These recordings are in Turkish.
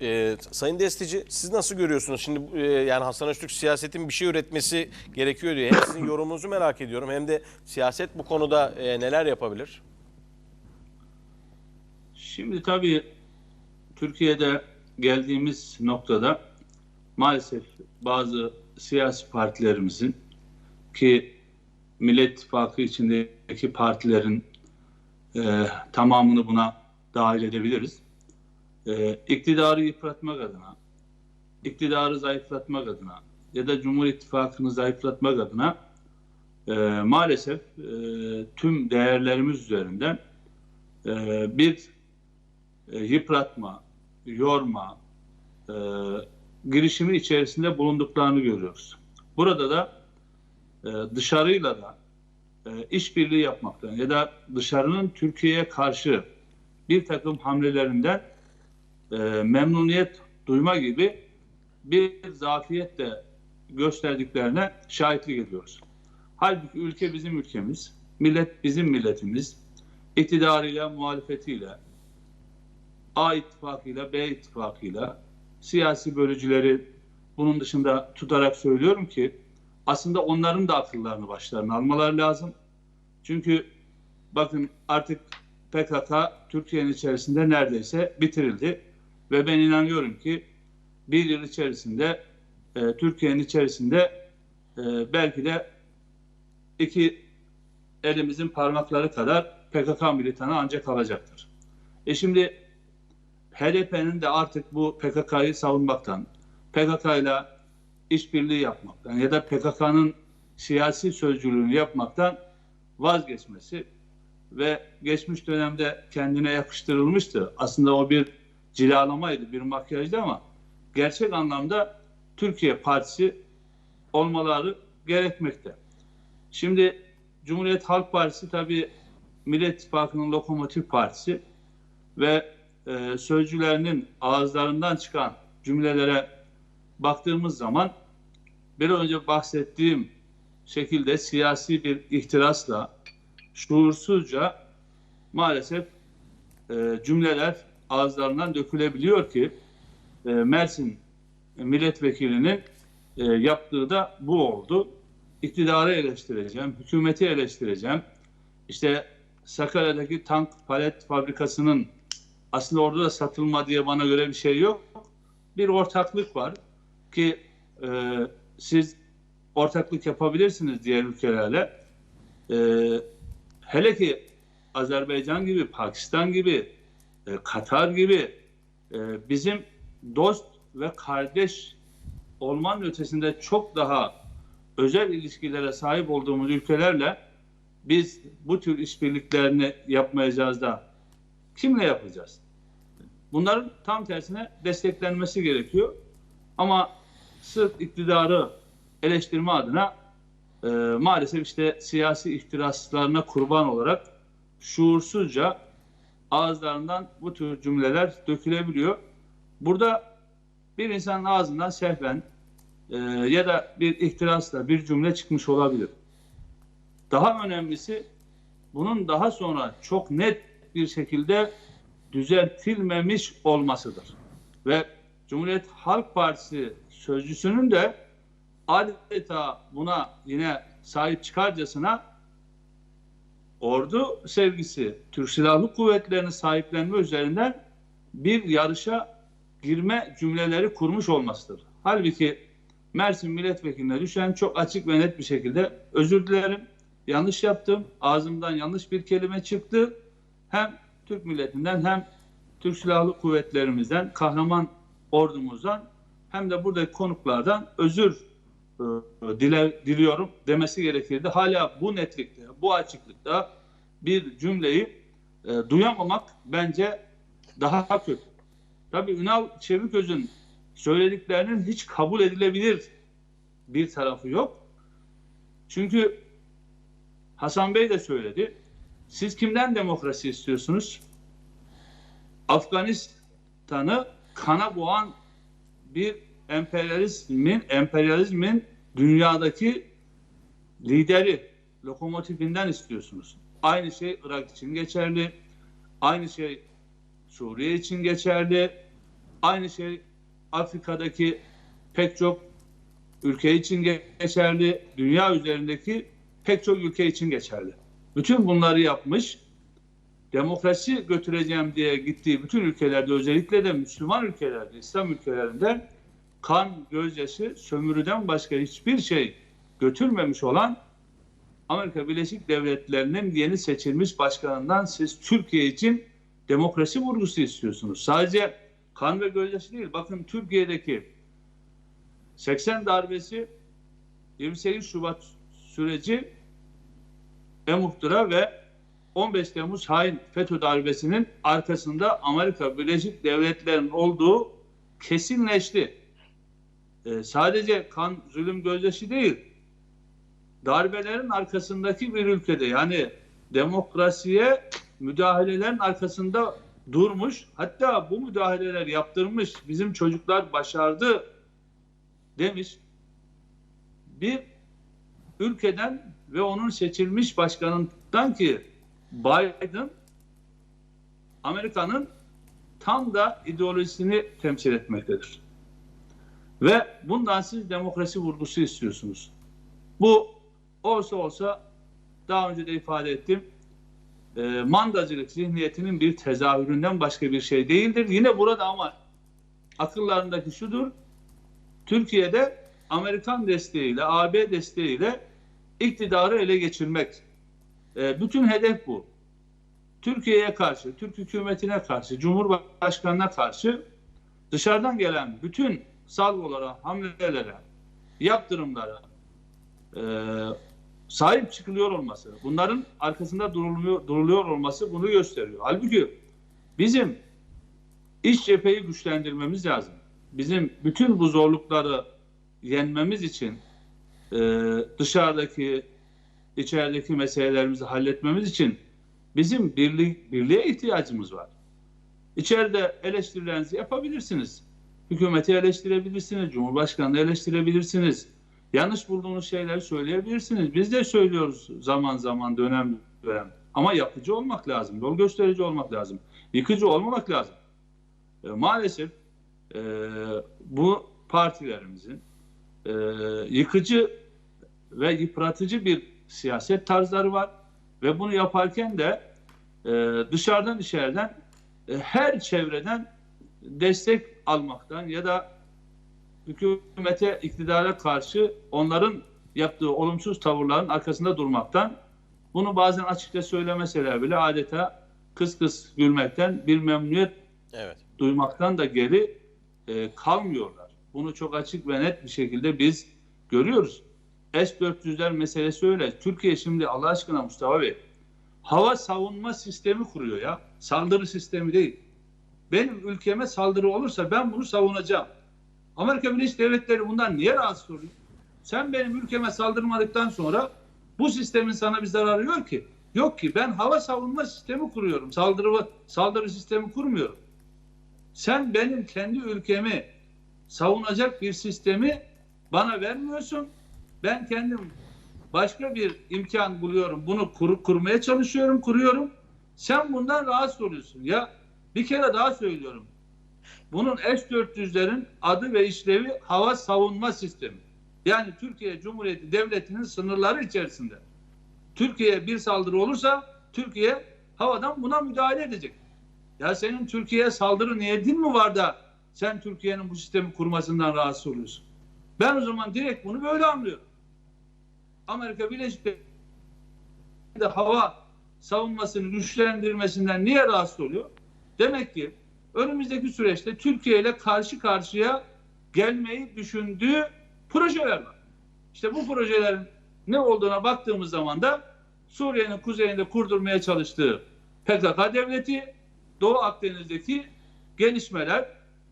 Ee, Sayın Destici siz nasıl görüyorsunuz? Şimdi e, yani Hasan Öztürk siyasetin bir şey üretmesi gerekiyor diyor. Hem sizin yorumunuzu merak ediyorum hem de siyaset bu konuda e, neler yapabilir? Şimdi tabii Türkiye'de geldiğimiz noktada maalesef bazı siyasi partilerimizin ki Millet İttifakı içindeki partilerin e, tamamını buna dahil edebiliriz. E, iktidarı yıpratmak adına, iktidarı zayıflatmak adına ya da Cumhur İttifakı'nı zayıflatmak adına e, maalesef e, tüm değerlerimiz üzerinden e, bir e, yıpratma, yorma e, girişimi içerisinde bulunduklarını görüyoruz. Burada da e, dışarıyla da e, işbirliği yapmaktan ya da dışarının Türkiye'ye karşı bir takım hamlelerinden e, memnuniyet duyma gibi bir zafiyet de gösterdiklerine şahitlik ediyoruz. Halbuki ülke bizim ülkemiz, millet bizim milletimiz, iktidarıyla, muhalefetiyle, A ittifakıyla, B ittifakıyla siyasi bölücüleri bunun dışında tutarak söylüyorum ki aslında onların da akıllarını başlarına almaları lazım. Çünkü bakın artık PKK Türkiye'nin içerisinde neredeyse bitirildi ve ben inanıyorum ki bir yıl içerisinde e, Türkiye'nin içerisinde e, belki de iki elimizin parmakları kadar PKK militanı ancak kalacaktır. E şimdi HDP'nin de artık bu PKK'yı savunmaktan, PKK ile işbirliği yapmaktan ya da PKK'nın siyasi sözcülüğünü yapmaktan vazgeçmesi ve geçmiş dönemde kendine yakıştırılmıştı. Aslında o bir cilalamaydı, bir makyajdı ama gerçek anlamda Türkiye Partisi olmaları gerekmekte. Şimdi Cumhuriyet Halk Partisi tabii Millet İttifakı'nın lokomotif partisi ve e, sözcülerinin ağızlarından çıkan cümlelere baktığımız zaman bir önce bahsettiğim şekilde siyasi bir ihtirasla şuursuzca maalesef e, cümleler ağızlarından dökülebiliyor ki e, Mersin milletvekilinin e, yaptığı da bu oldu. İktidarı eleştireceğim, hükümeti eleştireceğim. İşte Sakarya'daki tank palet fabrikasının aslında orada da satılma diye bana göre bir şey yok. Bir ortaklık var ki e, siz ortaklık yapabilirsiniz diğer ülkelerle. E, hele ki Azerbaycan gibi, Pakistan gibi, e, Katar gibi e, bizim dost ve kardeş olmanın ötesinde çok daha özel ilişkilere sahip olduğumuz ülkelerle biz bu tür işbirliklerini yapmayacağız da kimle yapacağız? Bunların tam tersine desteklenmesi gerekiyor. Ama sırf iktidarı eleştirme adına e, maalesef işte siyasi ihtiraslarına kurban olarak şuursuzca ağızlarından bu tür cümleler dökülebiliyor. Burada bir insanın ağzından sehven e, ya da bir ihtirasla bir cümle çıkmış olabilir. Daha önemlisi bunun daha sonra çok net bir şekilde düzeltilmemiş olmasıdır. Ve Cumhuriyet Halk Partisi sözcüsünün de adeta buna yine sahip çıkarcasına ordu sevgisi, Türk Silahlı Kuvvetleri'nin sahiplenme üzerinden bir yarışa girme cümleleri kurmuş olmasıdır. Halbuki Mersin milletvekiline düşen çok açık ve net bir şekilde özür dilerim, yanlış yaptım, ağzımdan yanlış bir kelime çıktı. Hem Türk milletinden hem Türk Silahlı Kuvvetlerimizden, kahraman ordumuzdan hem de buradaki konuklardan özür dile, diliyorum demesi gerekirdi. Hala bu netlikte, bu açıklıkta bir cümleyi e, duyamamak bence daha kötü. Tabii Ünal Çeviköz'ün söylediklerinin hiç kabul edilebilir bir tarafı yok. Çünkü Hasan Bey de söyledi. Siz kimden demokrasi istiyorsunuz? Afganistan'ı kana boğan bir emperyalizmin emperyalizmin dünyadaki lideri lokomotifinden istiyorsunuz. Aynı şey Irak için geçerli. Aynı şey Suriye için geçerli. Aynı şey Afrika'daki pek çok ülke için geçerli, dünya üzerindeki pek çok ülke için geçerli. Bütün bunları yapmış, demokrasi götüreceğim diye gittiği bütün ülkelerde özellikle de Müslüman ülkelerde, İslam ülkelerinde kan, gözyaşı, sömürüden başka hiçbir şey götürmemiş olan Amerika Birleşik Devletleri'nin yeni seçilmiş başkanından siz Türkiye için demokrasi vurgusu istiyorsunuz. Sadece kan ve gözyaşı değil. Bakın Türkiye'deki 80 darbesi 28 Şubat süreci Emuhtıra ve 15 Temmuz hain FETÖ darbesinin arkasında Amerika Birleşik Devletleri'nin olduğu kesinleşti. Ee, sadece kan, zulüm, gözyaşı değil, darbelerin arkasındaki bir ülkede yani demokrasiye müdahalelerin arkasında durmuş, hatta bu müdahaleler yaptırmış, bizim çocuklar başardı demiş. Bir ülkeden ve onun seçilmiş başkanından ki Biden Amerika'nın tam da ideolojisini temsil etmektedir. Ve bundan siz demokrasi vurgusu istiyorsunuz. Bu olsa olsa daha önce de ifade ettim e, mandacılık zihniyetinin bir tezahüründen başka bir şey değildir. Yine burada ama akıllarındaki şudur. Türkiye'de Amerikan desteğiyle, AB desteğiyle iktidarı ele geçirmek. E, bütün hedef bu. Türkiye'ye karşı, Türk hükümetine karşı, Cumhurbaşkanı'na karşı dışarıdan gelen bütün salvolara, hamlelere, yaptırımlara e, sahip çıkılıyor olması, bunların arkasında duruluyor, duruluyor olması bunu gösteriyor. Halbuki bizim iç cepheyi güçlendirmemiz lazım. Bizim bütün bu zorlukları yenmemiz için e, dışarıdaki, içerideki meselelerimizi halletmemiz için bizim birlik, birliğe ihtiyacımız var. İçeride eleştirilerinizi yapabilirsiniz. Hükümeti eleştirebilirsiniz, Cumhurbaşkanı'nı eleştirebilirsiniz. Yanlış bulduğunuz şeyleri söyleyebilirsiniz. Biz de söylüyoruz zaman zaman, dönem dönem. Ama yapıcı olmak lazım, yol gösterici olmak lazım. Yıkıcı olmamak lazım. E, maalesef e, bu partilerimizin e, yıkıcı ve yıpratıcı bir siyaset tarzları var. Ve bunu yaparken de e, dışarıdan içeriden e, her çevreden destek almaktan ya da hükümete, iktidara karşı onların yaptığı olumsuz tavırların arkasında durmaktan bunu bazen açıkça söylemeseler bile adeta kıs kıs gülmekten bir memnuniyet Evet. duymaktan da geri e, kalmıyorlar. Bunu çok açık ve net bir şekilde biz görüyoruz. S-400'ler meselesi öyle. Türkiye şimdi Allah aşkına Mustafa Bey hava savunma sistemi kuruyor ya. Saldırı sistemi değil. Benim ülkeme saldırı olursa ben bunu savunacağım. Amerika Birleşik Devletleri bundan niye rahatsız oluyor? Sen benim ülkeme saldırmadıktan sonra bu sistemin sana bir zararı yok ki. Yok ki ben hava savunma sistemi kuruyorum. Saldırı saldırı sistemi kurmuyorum. Sen benim kendi ülkemi savunacak bir sistemi bana vermiyorsun. Ben kendim başka bir imkan buluyorum. Bunu kur, kurmaya çalışıyorum, kuruyorum. Sen bundan rahatsız oluyorsun. Ya bir kere daha söylüyorum. Bunun S-400'lerin adı ve işlevi hava savunma sistemi. Yani Türkiye Cumhuriyeti Devleti'nin sınırları içerisinde. Türkiye'ye bir saldırı olursa Türkiye havadan buna müdahale edecek. Ya senin Türkiye'ye saldırı niyetin mi var da sen Türkiye'nin bu sistemi kurmasından rahatsız oluyorsun? Ben o zaman direkt bunu böyle anlıyorum. Amerika Birleşik Devletleri hava savunmasını güçlendirmesinden niye rahatsız oluyor? Demek ki önümüzdeki süreçte Türkiye ile karşı karşıya gelmeyi düşündüğü projeler var. İşte bu projelerin ne olduğuna baktığımız zaman da Suriye'nin kuzeyinde kurdurmaya çalıştığı PKK devleti, Doğu Akdeniz'deki gelişmeler,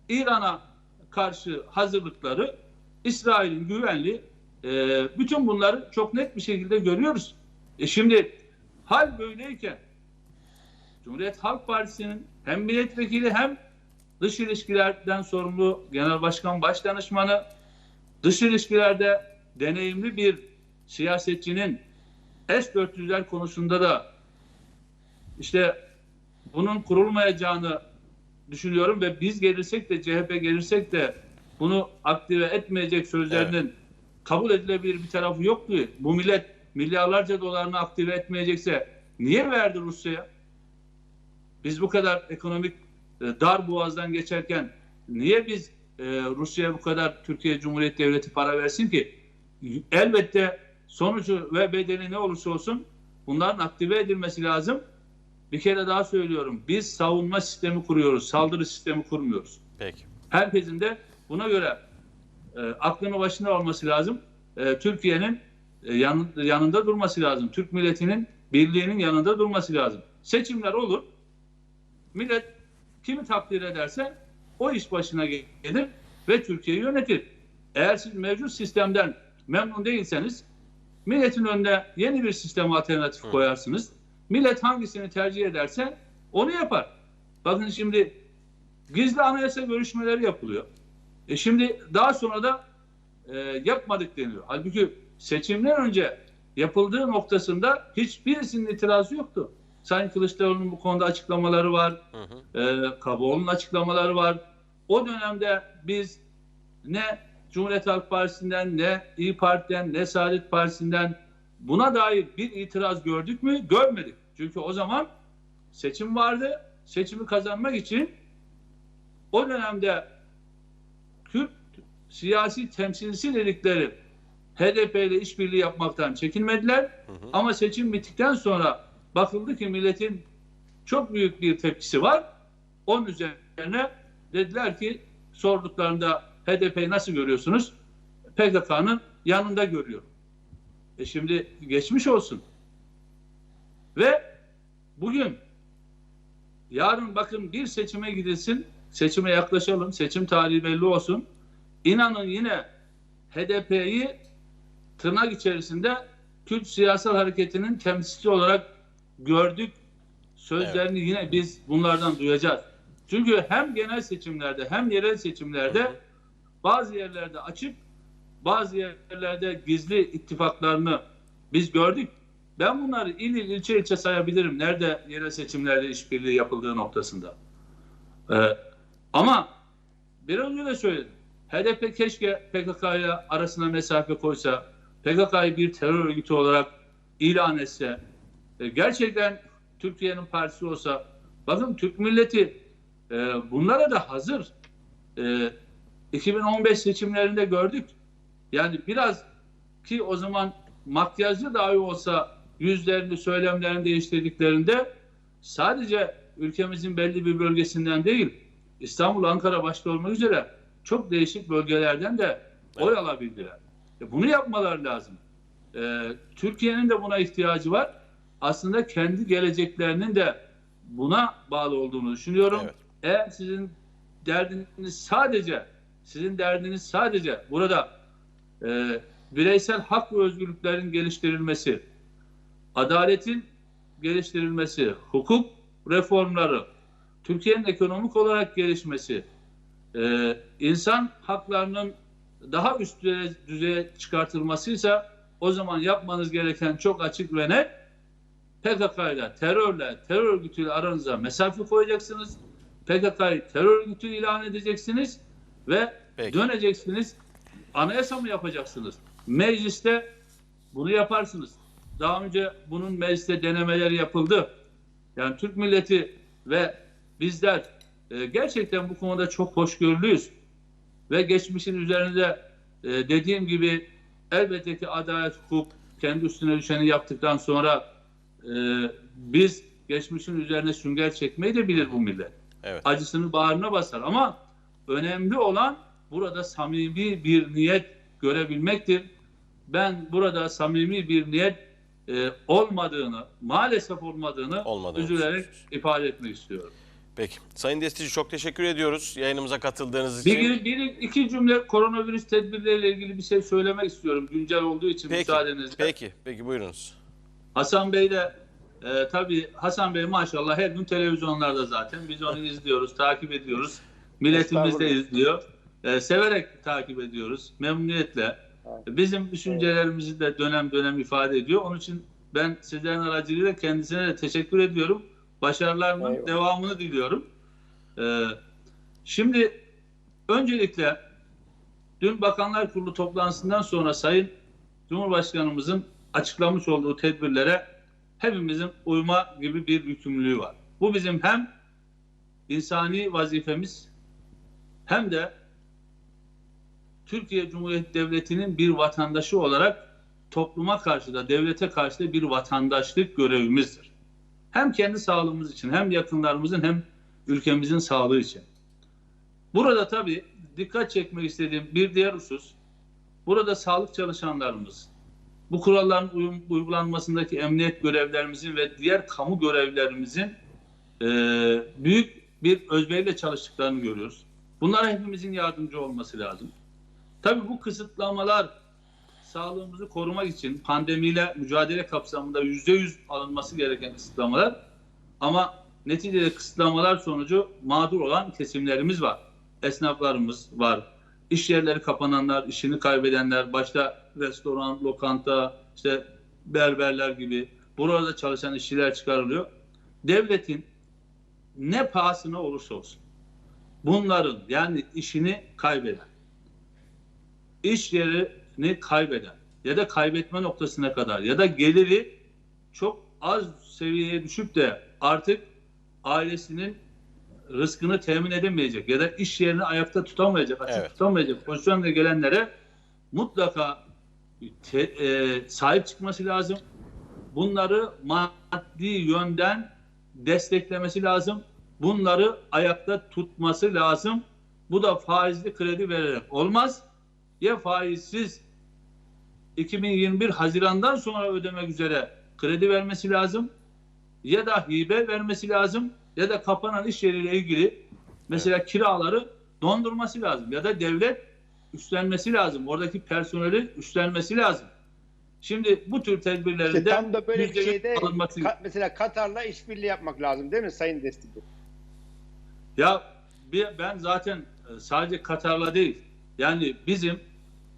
İran'a karşı hazırlıkları, İsrail'in güvenliği, e, bütün bunları çok net bir şekilde görüyoruz. E şimdi hal böyleyken Cumhuriyet Halk Partisi'nin hem milletvekili hem dış ilişkilerden sorumlu Genel Başkan Başdanışmanı, dış ilişkilerde deneyimli bir siyasetçinin S-400'ler konusunda da işte bunun kurulmayacağını düşünüyorum ve biz gelirsek de CHP gelirsek de bunu aktive etmeyecek sözlerinin kabul edilebilir bir tarafı yok ki. Bu millet milyarlarca dolarını aktive etmeyecekse niye verdi Rusya'ya? Biz bu kadar ekonomik e, dar boğazdan geçerken niye biz e, Rusya'ya bu kadar Türkiye Cumhuriyeti Devleti para versin ki? Elbette sonucu ve bedeli ne olursa olsun bunların aktive edilmesi lazım. Bir kere daha söylüyorum. Biz savunma sistemi kuruyoruz. Saldırı sistemi kurmuyoruz. Peki. Herkesin de buna göre e, aklını başına alması lazım. E, Türkiye'nin e, yan- yanında durması lazım. Türk milletinin birliğinin yanında durması lazım. Seçimler olur. Millet kimi takdir ederse o iş başına gelir ve Türkiye'yi yönetir. Eğer siz mevcut sistemden memnun değilseniz milletin önüne yeni bir sistem alternatif Hı. koyarsınız. Millet hangisini tercih ederse onu yapar. Bakın şimdi gizli anayasa görüşmeleri yapılıyor. E şimdi daha sonra da e, yapmadık deniyor. Halbuki seçimden önce yapıldığı noktasında hiçbirisinin itirazı yoktu. Sayın Kılıçdaroğlu'nun bu konuda açıklamaları var. Hı hı. E, Kaboğlu'nun açıklamaları var. O dönemde biz ne Cumhuriyet Halk Partisi'nden ne İyi Parti'den ne Saadet Partisi'nden buna dair bir itiraz gördük mü? Görmedik. Çünkü o zaman seçim vardı. Seçimi kazanmak için o dönemde Kürt siyasi temsilcisi dedikleri HDP ile işbirliği yapmaktan çekinmediler. Hı hı. Ama seçim bittikten sonra bakıldı ki milletin çok büyük bir tepkisi var. Onun üzerine dediler ki sorduklarında HDP'yi nasıl görüyorsunuz? PKK'nın yanında görüyorum. E şimdi geçmiş olsun. Ve bugün yarın bakın bir seçime gidilsin. Seçime yaklaşalım. Seçim tarihi belli olsun. İnanın yine HDP'yi tırnak içerisinde Kürt siyasal hareketinin temsilcisi olarak gördük. Sözlerini yine biz bunlardan duyacağız. Çünkü hem genel seçimlerde hem yerel seçimlerde Hı hı. bazı yerlerde açık, bazı yerlerde gizli ittifaklarını biz gördük. Ben bunları il il ilçe ilçe sayabilirim. Nerede yerel seçimlerde işbirliği yapıldığı noktasında. Ee, ama biraz önce de söyledim. HDP keşke PKK'ya arasına mesafe koysa, PKK'yı bir terör örgütü olarak ilan etse, e, gerçekten Türkiye'nin partisi olsa, bakın Türk milleti e, bunlara da hazır. E, 2015 seçimlerinde gördük. Yani biraz ki o zaman makyajlı dahi olsa yüzlerini, söylemlerini değiştirdiklerinde sadece ülkemizin belli bir bölgesinden değil, İstanbul, Ankara başta olmak üzere çok değişik bölgelerden de oy alabildiler. E, bunu yapmaları lazım. E, Türkiye'nin de buna ihtiyacı var. Aslında kendi geleceklerinin de buna bağlı olduğunu düşünüyorum. Evet. Eğer sizin derdiniz sadece sizin derdiniz sadece burada e, bireysel hak ve özgürlüklerin geliştirilmesi, adaletin geliştirilmesi, hukuk reformları, Türkiye'nin ekonomik olarak gelişmesi, e, insan haklarının daha üst düzeye, çıkartılmasıysa o zaman yapmanız gereken çok açık ve net PKK ile, terörle, terör örgütüyle aranıza mesafe koyacaksınız. PKK'yı terör örgütü ilan edeceksiniz ve Peki. döneceksiniz. Anayasa mı yapacaksınız? Mecliste bunu yaparsınız. Daha önce bunun mecliste denemeleri yapıldı. Yani Türk milleti ve bizler e, gerçekten bu konuda çok hoşgörülüyüz. Ve geçmişin üzerinde e, dediğim gibi elbette ki adalet, hukuk kendi üstüne düşeni yaptıktan sonra e, biz geçmişin üzerine sünger çekmeyi de bilir bu millet. Evet. Acısını bağrına basar ama önemli olan burada samimi bir niyet görebilmektir. Ben burada samimi bir niyet e, olmadığını, maalesef olmadığını Olmadığını üzülerek ifade etmek istiyorum. Peki. Sayın Destici çok teşekkür ediyoruz yayınımıza katıldığınız için. Bir, bir, iki cümle koronavirüs tedbirleriyle ilgili bir şey söylemek istiyorum. Güncel olduğu için Peki. müsaadenizle. Peki. Peki buyurunuz. Hasan Bey de e, tabii Hasan Bey maşallah her gün televizyonlarda zaten. Biz onu izliyoruz, takip ediyoruz. Milletimiz de izliyor. E, severek takip ediyoruz. Memnuniyetle. Bizim düşüncelerimizi de dönem dönem ifade ediyor. Onun için ben sizlerin aracılığıyla kendisine de teşekkür ediyorum. Başarılarının Eyvallah. devamını diliyorum. Ee, şimdi öncelikle dün Bakanlar Kurulu toplantısından sonra Sayın Cumhurbaşkanımızın açıklamış olduğu tedbirlere hepimizin uyma gibi bir yükümlülüğü var. Bu bizim hem insani vazifemiz hem de Türkiye Cumhuriyeti Devleti'nin bir vatandaşı olarak topluma karşı da devlete karşı da bir vatandaşlık görevimizdir. Hem kendi sağlığımız için hem yakınlarımızın hem ülkemizin sağlığı için. Burada tabii dikkat çekmek istediğim bir diğer husus burada sağlık çalışanlarımız bu kuralların uygulanmasındaki emniyet görevlerimizin ve diğer kamu görevlerimizin e, büyük bir özveriyle çalıştıklarını görüyoruz. Bunlara hepimizin yardımcı olması lazım. Tabii bu kısıtlamalar sağlığımızı korumak için pandemiyle mücadele kapsamında yüzde yüz alınması gereken kısıtlamalar ama neticede kısıtlamalar sonucu mağdur olan kesimlerimiz var. Esnaflarımız var. İş yerleri kapananlar, işini kaybedenler, başta restoran, lokanta, işte berberler gibi burada çalışan işçiler çıkarılıyor. Devletin ne pahasına olursa olsun bunların yani işini kaybeden, iş yerini kaybeden ya da kaybetme noktasına kadar ya da geliri çok az seviyeye düşüp de artık ailesinin rızkını temin edemeyecek ya da iş yerini ayakta tutamayacak, açık Evet. tutamayacak pozisyonda gelenlere mutlaka te- e, sahip çıkması lazım. Bunları maddi yönden desteklemesi lazım. Bunları ayakta tutması lazım. Bu da faizli kredi vererek olmaz. Ya faizsiz 2021 Haziran'dan sonra ödemek üzere kredi vermesi lazım ya da hibe vermesi lazım ya da kapanan iş yeriyle ilgili mesela kiraları dondurması lazım ya da devlet üstlenmesi lazım. Oradaki personeli üstlenmesi lazım. Şimdi bu tür tedbirlerin İşte de tam da böyle bir şeyde alınması Ka- mesela Katar'la işbirliği yapmak lazım değil mi Sayın Destekçi? Ya ben zaten e, sadece Katar'la değil. Yani bizim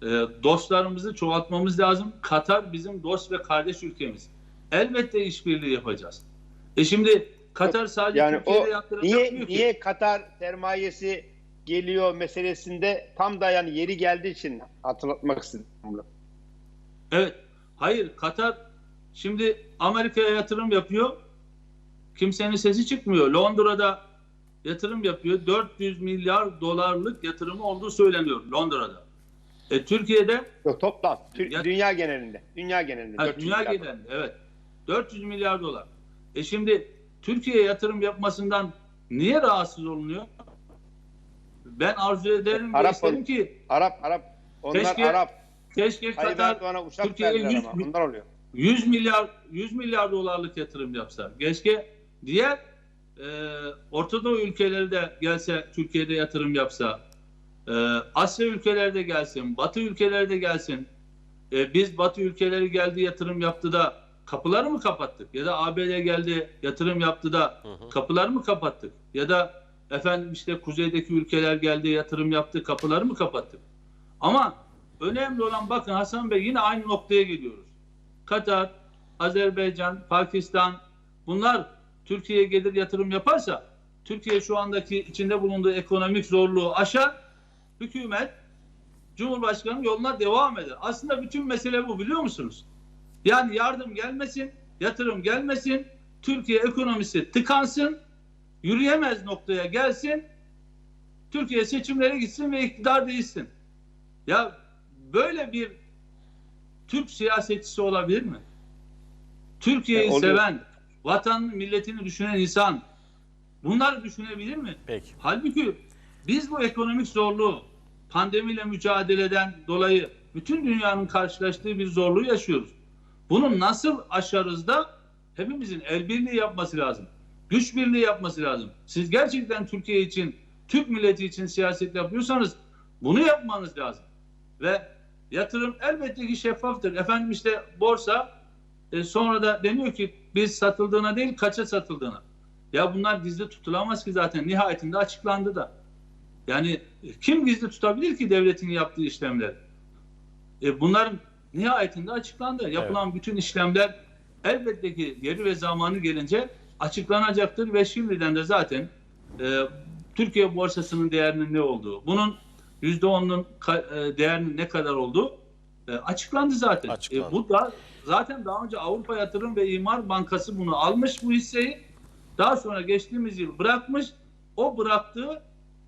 e, dostlarımızı çoğaltmamız lazım. Katar bizim dost ve kardeş ülkemiz. Elbette işbirliği yapacağız. E şimdi Katar sadece Yani Türkiye'de o yatırım niye yapmıyor ki. niye Katar sermayesi geliyor meselesinde tam da yani yeri geldiği için hatırlatmak istedim. Evet. Hayır Katar şimdi Amerika'ya yatırım yapıyor. Kimsenin sesi çıkmıyor. Londra'da yatırım yapıyor. 400 milyar dolarlık yatırımı olduğu söyleniyor Londra'da. E, Türkiye'de Yok toplam Tür- Ya- dünya genelinde. Dünya genelinde. Ha, 400 dünya genelinde evet. 400 milyar dolar. E şimdi Türkiye'ye yatırım yapmasından niye rahatsız olunuyor? Ben arzu ederim Arap isterim ki Arap Arap onlar Keşke Arap. keşke Katar Türkiye'ye verdiler yüz- ama ondan oluyor. 100 milyar 100 milyar dolarlık yatırım yapsa. Keşke diğer e, Orta Doğu ülkeleri de gelse Türkiye'de yatırım yapsa. E, Asya ülkeleri de gelsin, Batı ülkeleri de gelsin. E, biz Batı ülkeleri geldi yatırım yaptı da kapıları mı kapattık? Ya da ABD geldi yatırım yaptı da kapıları mı kapattık? Ya da efendim işte kuzeydeki ülkeler geldi yatırım yaptı kapıları mı kapattık? Ama önemli olan bakın Hasan Bey yine aynı noktaya geliyoruz. Katar, Azerbaycan, Pakistan bunlar Türkiye'ye gelir yatırım yaparsa Türkiye şu andaki içinde bulunduğu ekonomik zorluğu aşar. Hükümet Cumhurbaşkanı yoluna devam eder. Aslında bütün mesele bu biliyor musunuz? Yani yardım gelmesin, yatırım gelmesin, Türkiye ekonomisi tıkansın, yürüyemez noktaya gelsin, Türkiye seçimlere gitsin ve iktidar değişsin. Ya böyle bir Türk siyasetçisi olabilir mi? Türkiye'yi oluyor. seven, vatan milletini düşünen insan bunları düşünebilir mi? Peki. Halbuki biz bu ekonomik zorluğu pandemiyle mücadeleden dolayı bütün dünyanın karşılaştığı bir zorluğu yaşıyoruz. Bunu nasıl aşarız da hepimizin el birliği yapması lazım. Güç birliği yapması lazım. Siz gerçekten Türkiye için, Türk milleti için siyaset yapıyorsanız bunu yapmanız lazım. Ve yatırım elbette ki şeffaftır. Efendim işte borsa e, sonra da deniyor ki biz satıldığına değil kaça satıldığına. Ya bunlar gizli tutulamaz ki zaten nihayetinde açıklandı da. Yani kim gizli tutabilir ki devletin yaptığı işlemler? E, bunların nihayetinde açıklandı. Yapılan bütün işlemler elbette ki yeri ve zamanı gelince açıklanacaktır ve şimdiden de zaten e, Türkiye borsasının değerinin ne olduğu, bunun %10'un ka- e, değerinin ne kadar olduğu e, açıklandı zaten. Açıklandı. E, bu da zaten daha önce Avrupa Yatırım ve İmar Bankası bunu almış bu hisseyi. Daha sonra geçtiğimiz yıl bırakmış. O bıraktığı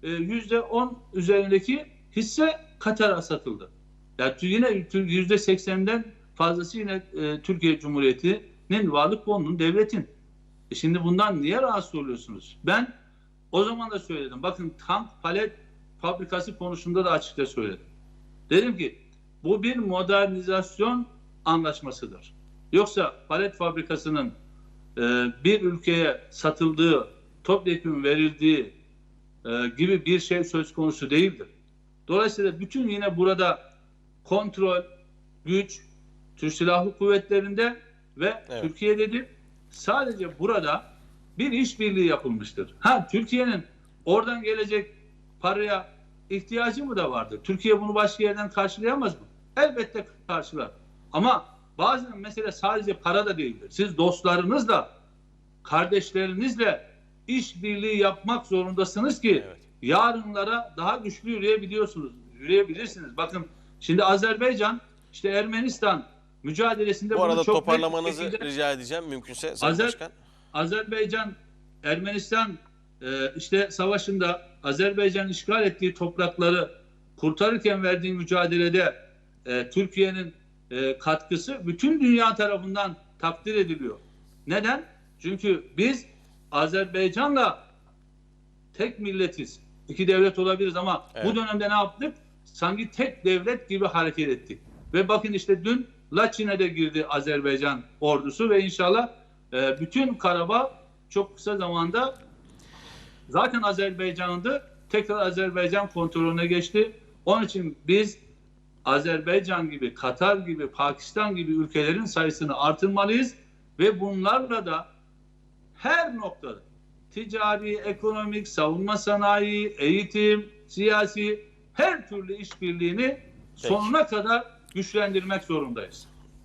e, %10 üzerindeki hisse Katar'a satıldı. Yani yine tü- %80'den fazlası yine e, Türkiye Cumhuriyeti'nin varlık fonunun devletin. E şimdi bundan niye rahatsız oluyorsunuz? Ben o zaman da söyledim. Bakın tank palet fabrikası konusunda da açıkça söyledim. Dedim ki bu bir modernizasyon anlaşmasıdır. Yoksa palet fabrikasının e, bir ülkeye satıldığı, topyekun verildiği e, gibi bir şey söz konusu değildir. Dolayısıyla bütün yine burada kontrol, güç, Türk Silahlı Kuvvetleri'nde ve Evet. Türkiye'dedir. Sadece burada bir işbirliği yapılmıştır. Ha Türkiye'nin oradan gelecek paraya ihtiyacı mı da vardır? Türkiye bunu başka yerden karşılayamaz mı? Elbette karşılar. Ama bazen mesele sadece para da değildir. Siz dostlarınızla, kardeşlerinizle işbirliği yapmak zorundasınız ki Evet. yarınlara daha güçlü yürüyebiliyorsunuz. Yürüyebilirsiniz. Bakın şimdi Azerbaycan, işte Ermenistan mücadelesinde Bu arada çok toparlamanızı şekilde- rica edeceğim mümkünse Sayın Azer- Başkan. Azerbaycan, Ermenistan e, işte savaşında Azerbaycan işgal ettiği toprakları kurtarırken verdiği mücadelede e, Türkiye'nin e, katkısı bütün dünya tarafından takdir ediliyor. Neden? Çünkü biz Azerbaycan'la tek milletiz. İki devlet olabiliriz ama Evet. bu dönemde ne yaptık? Sanki tek devlet gibi hareket ettik. Ve bakın işte dün Laçin'e de girdi Azerbaycan ordusu ve inşallah e, bütün Karabağ çok kısa zamanda zaten Azerbaycan'dı. Tekrar Azerbaycan kontrolüne geçti. Onun için biz Azerbaycan gibi, Katar gibi, Pakistan gibi ülkelerin sayısını artırmalıyız ve bunlarla da her noktada ticari, ekonomik, savunma sanayi, eğitim, siyasi her türlü işbirliğini sonuna kadar güçlendirmek zorundayız.